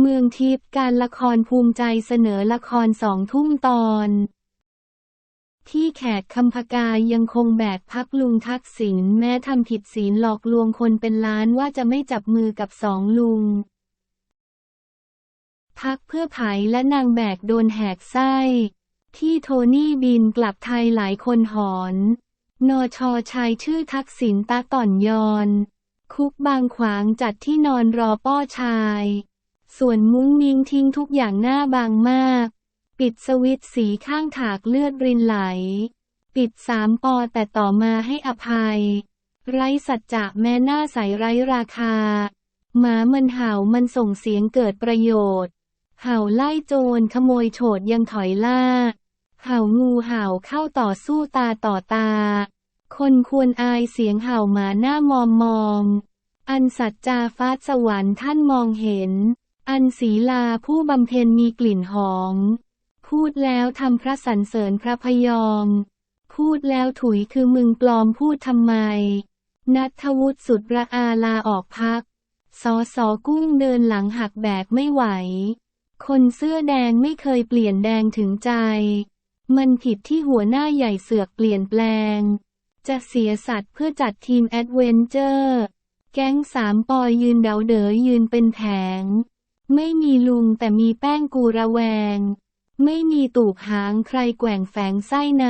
เมืองทิพย์การละครภูมิใจเสนอละครสองทุ่มตอน ที่แขกคำพกายังคงแบกพักลุงทักษิณแม้ทำผิดศีลหลอกลวงคนเป็นล้านว่าจะไม่จับมือกับสองลุง พักเพื่อไผ่และนางแบกโดนแหกไส้ ที่โทนี่บินกลับไทยหลายคนหอน นอชอชายชื่อทักษิณตาต่อนยอน คุกบางขวางจัดที่นอนรอป้อชาย ส่วนมุ้งมิงทิ้งทุกอย่างหน้าบางมาก ปิดสวิตสีข้างถากเลือดรินไหล ปิดสามปอแต่ต่อมาให้อภัย ไร้สัจจะแม้หน้าใสไร้ราคา หมามันเห่ามันส่งเสียงเกิดประโยชน์ เห่าไล่โจรขโมยโฉดยังถอยล่า เห่างูเห่าเข้าต่อสู้ตาต่อตา คนควรอายเสียงเห่าหมาหน้ามอมมอง อันสัจจาฟ้าสวรรค์ท่านมองเห็น อันศีลาผู้บำเพ็ญมีกลิ่นหอม พูดแล้วทำพระสรรเสริญพระพยอม พูดแล้วถุยคือมึงปลอมพูดทำไม นัทวุฒิสุดระอาลาออกพัก สอสอกุ้งเดินหลังหักแบกไม่ไหว คนเสื้อแดงไม่เคยเปลี่ยนแดงถึงใจ มันผิดที่หัวหน้าใหญ่เสือกเปลี่ยนแปลง จะเสียสัตว์เพื่อจัดทีมแอดเวนเจอร์ แก๊งสามปอยยืนเดาเด๋อยืนเป็นแผง ไม่มีลุงแต่มีแป้งกูระแวง ไม่มีตูบหางใครแกว่งแฝงไส้ใน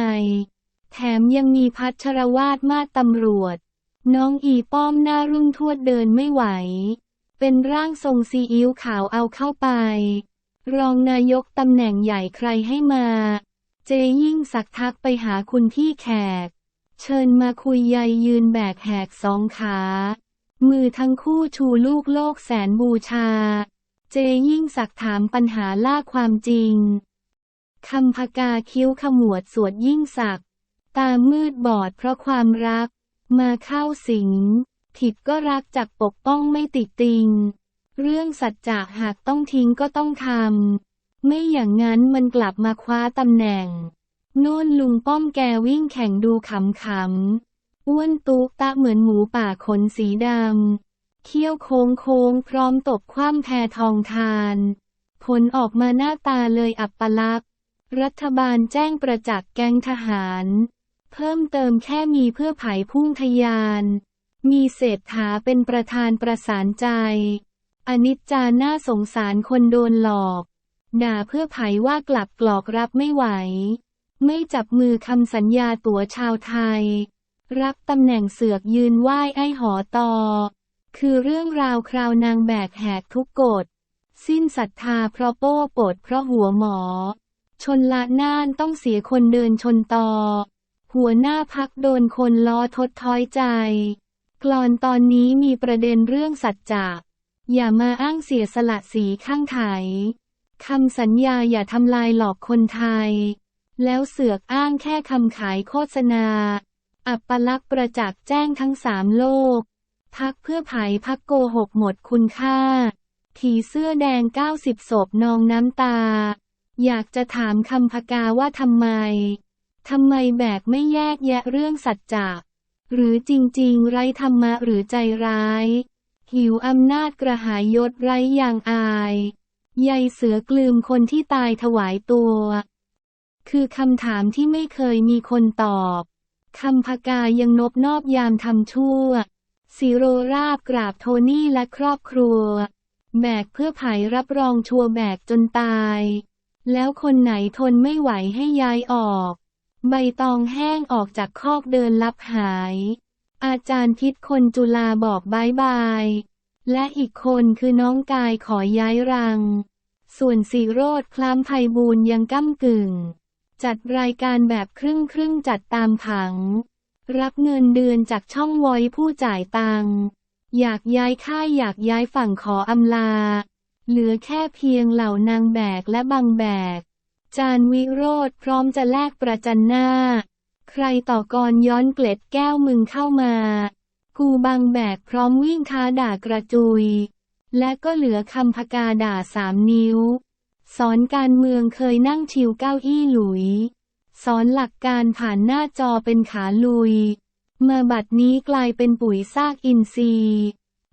แถมยังมีพัชรวาดมาตำรวจ น้องอีป้อมหน้ารุ่งทวดเดินไม่ไหว เป็นร่างทรงซีอิ๊วขาวเอาเข้าไป รองนายกตำแหน่งใหญ่ใครให้มา เจยิ่งสักทักไปหาคุณที่แขก เชิญมาคุยใยยืนแบกแหกสองขา มือทั้งคู่ชูลูกโลกแสนบูชา เจยิ่งสักถามปัญหาล่าความจริง คำพกาคิ้วขมวดสวดยิ่งสัก ตามืดบอดเพราะความรัก มาเข้าสิง ผิดก็รักจากปกป้องไม่ติดติง เรื่องสัจจะหากต้องทิ้งก็ต้องทำ ไม่อย่างนั้นมันกลับมาคว้าตำแหน่ง โน่นลุงป้อมแกวิ่งแข่งดูขำๆ อ้วนตุกตะเหมือนหมูป่าขนสีดำ เขี้ยวโค้งโค้งพร้อมตบคว่ำแพทองทาน ผลออกมาหน้าตาเลยอับปลักษณ์รัฐบาลแจ้งประจักษ์แก๊งทหาร เพิ่มเติมแค่มีเพื่อไผ่พุ่งทยาน มีเศรษฐาเป็นประธานประสานใจ อนิจจาน่าสงสารคนโดนหลอก ด่าเพื่อไผ่ว่ากลับกลอกรับไม่ไหว ไม่จับมือคำสัญญาตั๋วชาวไทย รับตำแหน่งเสือกยืนไหว้ไอ้หอตอ คือเรื่องราวคราวนางแบกแหกทุกกฎ สิ้นศรัทธาเพราะโป้ปดเพราะหัวหมอ ชนละน่านต้องเสียคนเดินชนตอ หัวหน้าพักโดนคนล้อทดท้อยใจ กลอนตอนนี้มีประเด็นเรื่องสัจจะอย่ามาอ้างเสียสละสีข้างไถคำสัญญาอย่าทำลายหลอกคนไทย แล้วเสือกอ้างแค่คำขายโฆษณา อัปลักษณ์ประจักษ์แจ้งทั้งสามโลก พักเพื่อไผ่พักโกหกหมดคุณค่า ผีเสื้อแดงเก้าสิบศพนองน้ำตา อยากจะถามคำพกาว่าทำไม ทำไมแบกไม่แยกแยะเรื่องสัจจะหรือจริงๆ ไร้ธรรมะหรือใจร้าย หิวอำนาจกระหายยศไร้อย่างอายใยเสือกลืมคนที่ตายถวายตัว คือคำถามที่ไม่เคยมีคนตอบ คำพกายังนบนอบยามทำชั่ว ซีโรราบกราบโทนี่และครอบครัว แบกเพื่อไผ่รับรองชัวร์แบกจนตาย แล้วคนไหนทนไม่ไหวให้ย้ายออก ใบตองแห้งออกจากคอกเดินลับหาย อาจารย์พิษคนจุลาบอกบายบาย และอีกคนคือน้องกายขอย้ายรัง ส่วนสีโรดคล้ามไพบูลยังก้ำกึ่ง จัดรายการแบบครึ่งครึ่งจัดตามผัง รับเงินเดือนจากช่องวอยผู้จ่ายตังค์อยากย้ายค่ายอยากย้ายฝั่งขออำลา เหลือแค่เพียงเหล่านางแบกและบังแบก จานวิโรธพร้อมจะแลกประจันหน้า ใครต่อกรย้อนเกล็ดแก้วมึงเข้ามา กูบังแบกพร้อมวิ่งท้าด่ากระจุย และก็เหลือคำพกาด่าสามนิ้ว สอนการเมืองเคยนั่งชิวเก้าอี้หลุย สอนหลักการผ่านหน้าจอเป็นขาลุย มาบัดนี้กลายเป็นปุ๋ยซากอินทรีย์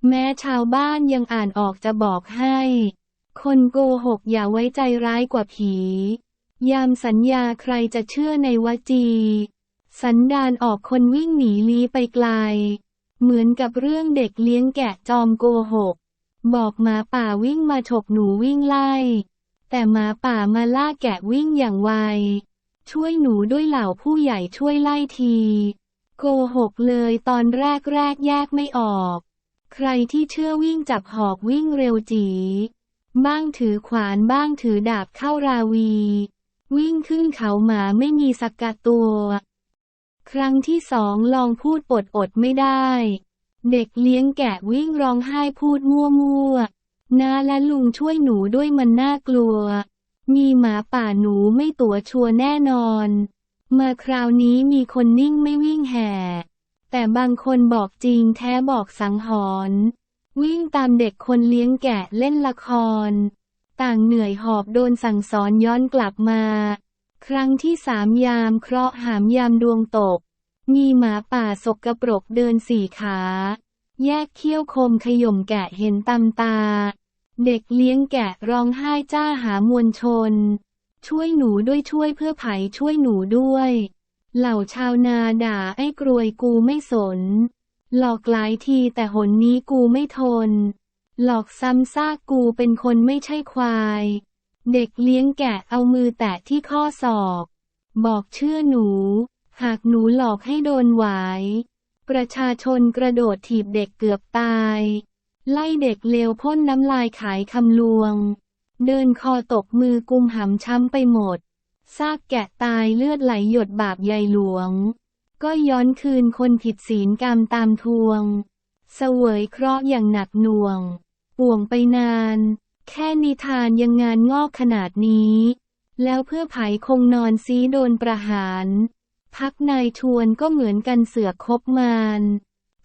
แม้ชาวบ้านยังอ่านออกจะบอกให้ คนโกหกอย่าไว้ใจร้ายกว่าผี ยามสัญญาใครจะเชื่อในวจี สันดานออกคนวิ่งหนีลี้ไปไกล เหมือนกับเรื่องเด็กเลี้ยงแกะจอมโกหก บอกหมาป่าวิ่งมาฉกหนูวิ่งไล่ แต่หมาป่ามาล่าแกะวิ่งอย่างไว ช่วยหนูด้วยเหล่าผู้ใหญ่ช่วยไล่ที โกหกเลยตอนแรกแรกแยกไม่ออก ใครที่เชื่อวิ่งจับหอกวิ่งเร็วจีบ้างถือขวานบ้างถือดาบเข้าราวี วิ่งขึ้นเขาหมาไม่มีสักกะตัว ครั้งที่สองลองพูดปดอดไม่ได้ เด็กเลี้ยงแกะวิ่งร้องไห้พูดมั่วมั่วนาและลุงช่วยหนูด้วยมันน่ากลัว มีหมาป่าหนูไม่ตัวชัวแน่นอน มาคราวนี้มีคนนิ่งไม่วิ่งแห่ แต่บางคนบอกจริงแท้บอกสังหรณ์วิ่งตามเด็กคนเลี้ยงแกะเล่นละคร ต่างเหนื่อยหอบโดนสั่งสอนย้อนกลับมา ครั้งที่สามยามเคราะห์หามยามดวงตก มีหมาป่าสกกระปรกเดินสี่ขา แยกเขี้ยวคมขย่มแกะเห็นตำตา เด็กเลี้ยงแกะร้องไห้จ้าหามวลชน ช่วยหนูด้วยช่วยเพื่อไผช่วยหนูด้วย เหล่าชาวนาด่าไอ้กรวยกูไม่สน หลอกหลายทีแต่หนนี้กูไม่ทน หลอกซ้ำซากกูเป็นคนไม่ใช่ควาย เด็กเลี้ยงแกะเอามือแตะที่ข้อศอก บอกเชื่อหนู หากหนูหลอกให้โดนหวาย ประชาชนกระโดดถีบเด็กเกือบตาย ไล่เด็กเลวพ่นน้ำลายขายคำลวง เดินคอตกมือกุมหำช้ำไปหมด ซากแกะตายเลือดไหลหยดบาปใหญ่หลวง ก็ย้อนคืนคนผิดศีลกรรมตามทวง เสวยเคราะห์อย่างหนักหน่วง ป่วงไปนาน แค่นิทานยังงานงอกขนาดนี้ แล้วเพื่อไผคงนอนซีโดนประหาร พักนายชวนก็เหมือนกันเสือกคบมาร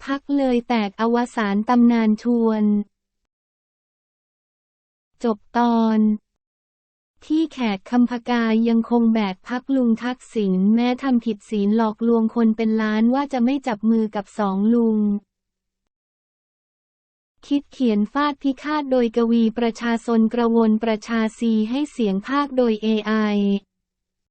พักเลยแตกอวสานตำนานชวน จบตอน ที่แขกคำพกายังคงแบกพักลุงทักษิณแม้ทำผิดศีลหลอกลวงคนเป็นล้านว่าจะไม่จับมือกับสองลุงคิดเขียนฟาดพิฆาตโดยกวีประชาชนกระวนประชาซีให้เสียงภาคโดย AI